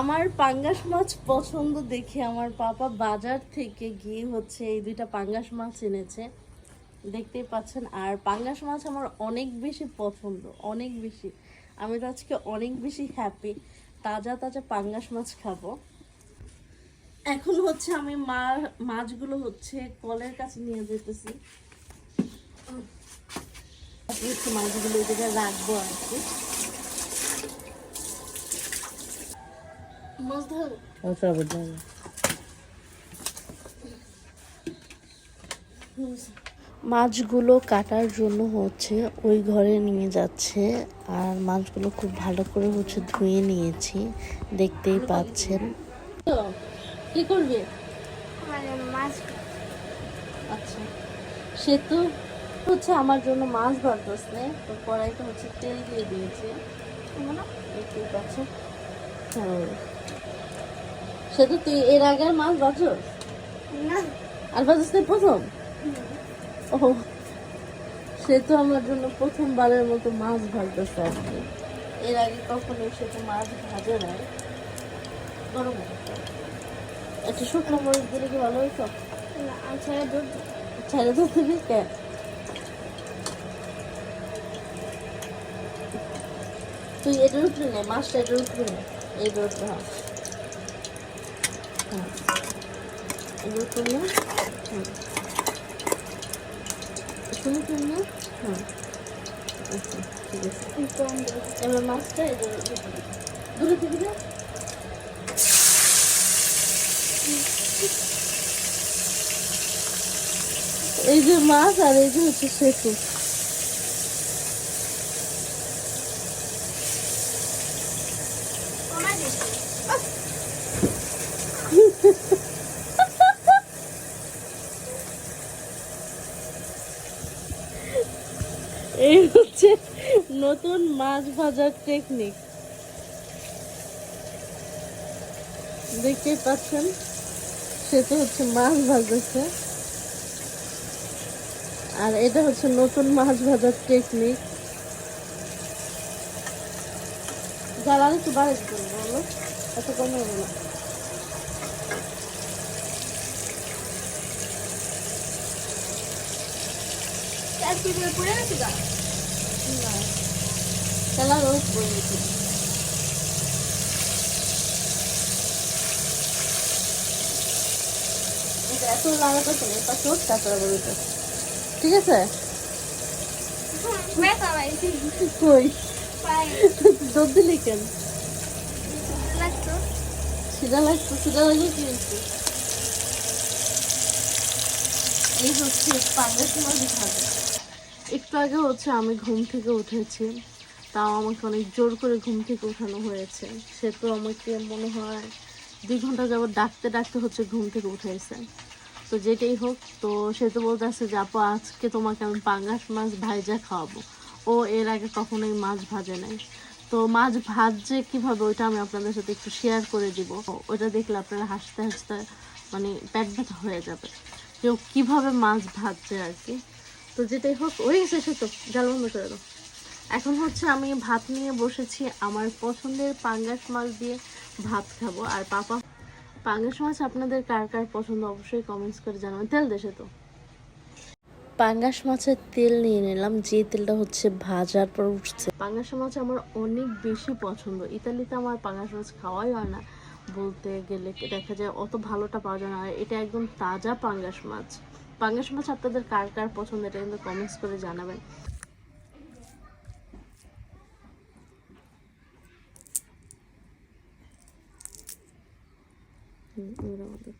আমার পাঙ্গাস মাছ পছন্দ দেখে আমার পাপা বাজার থেকে গিয়ে হচ্ছে এই দুইটা পাঙ্গাস মাছ এনেছে। দেখতেই পাচ্ছেন, আর পাঙ্গাস মাছ আমার অনেক বেশি পছন্দ, অনেক বেশি। আমি তো আজকে অনেক বেশি হ্যাপি তাজা তাজা পাঙ্গাস মাছ খাব। এখন হচ্ছে আমি মা মাছগুলো হচ্ছে কলের কাছে নিয়ে যেতেছি। মাছগুলো এই জায়গায় রাখব আর কি। মাছ ধরো। মাছগুলো কাটার জন্য হচ্ছে ওই ঘরে নিয়ে যাচ্ছে আর মাছগুলো খুব ভালো করে হচ্ছে ধুয়ে নিয়েছি দেখতেই পাচ্ছেন। কি করবে? মাছ আচ্ছা সে তো হচ্ছে আমার জন্য মাছ ভাজতেছে তো কড়াইতে হচ্ছে তেল দিয়ে দিয়েছে। দেখতেই পাচ্ছ হ্যাঁ সে তো তুই এর আগে মাছ না। আর ভাজস তুই প্রথম? ও সে তো আমার জন্য প্রথমবারের মতো মাছ ভাজতেছে আর কি। এর আগে কখনো সে তো মাছ ভাজে নাই। গরম একটা শুকনো মরিচ দিলে কি ভালো হইতো? না আচ্ছা দুধ ছেড়ে তো দিবি কে? তুই এটা উঠবি না মাছটা এটা উঠবি না। এই রোদটা হ্যাঁ। হ্যাঁ। এটা হুম আচ্ছা ঠিক আছে। এবার মাছটা এটা দূরে এই যে মাছ আর এই যে হচ্ছে সেতু। এই হচ্ছে নতুন মাছ ভাজার টেকনিক দেখতেই পাচ্ছেন, সে তো হচ্ছে মাছ ভাজাচ্ছে আর এটা হচ্ছে নতুন মাছ ভাজার টেকনিক জ্বালানি একটু বাড়ি বলো এত কমে হবে না চার পিঠে পড়ে গেছে রোজ এত লাগাতে না এটা চোট তারপরে বলতে ঠিক আছে কই দুধ দিলি কেন? লাগতো। সিধা লাগতো সিধা লাগলে কি হয়েছে? এই হচ্ছে পাঙ্গাস মাছ ভাজা একটু আগে হচ্ছে আমি ঘুম থেকে উঠেছি তাও আমাকে অনেক জোর করে ঘুম থেকে উঠানো হয়েছে। সে তো আমাকে মনে হয় দুই ঘণ্টা যাবত ডাকতে ডাকতে হচ্ছে ঘুম থেকে উঠেছে। তো যেটাই হোক তো সে তো বলতেছে যে আপু আজকে তোমাকে আমি পাঙ্গাস মাছ ভাইজা খাওয়াবো। ও এর আগে কখনোই মাছ ভাজে নাই। তো মাছ ভাজছে কীভাবে ওইটা আমি আপনাদের সাথে একটু শেয়ার করে দিব। ওইটা দেখলে আপনারা হাসতে হাসতে মানে পেট ব্যথা হয়ে যাবে। কেউ কীভাবে মাছ ভাজছে আর কি। তো যেটাই হোক, হয়ে গেছে সে তো, জাল বন্ধ করে দাও। এখন হচ্ছে আমি ভাত নিয়ে বসেছি আমার পছন্দের পাঙ্গাস মাছ দিয়ে ভাত খাব। আর পাপা, পাঙ্গাস মাছ আপনাদের কার কার পছন্দ অবশ্যই কমেন্টস করে জানাবেন। তেল দেশে তো। পাঙ্গাস মাছের তেল নিয়ে নিলাম, যে তেলটা হচ্ছে ভাজার পর উঠছে। পাঙ্গাস মাছ আমার অনেক বেশি পছন্দ। ইতালিতে আমার পাঙ্গাস মাছ খাওয়াই হয় না। বলতে গেলে দেখা যায় অত ভালোটা পাওয়া যায় না। এটা একদম তাজা পাঙ্গাস মাছ। পাঙ্গাস মাছ আপনাদের কার কার পছন্দ, এটা কিন্তু কমেন্টস করে জানাবেন। এবার আমাদের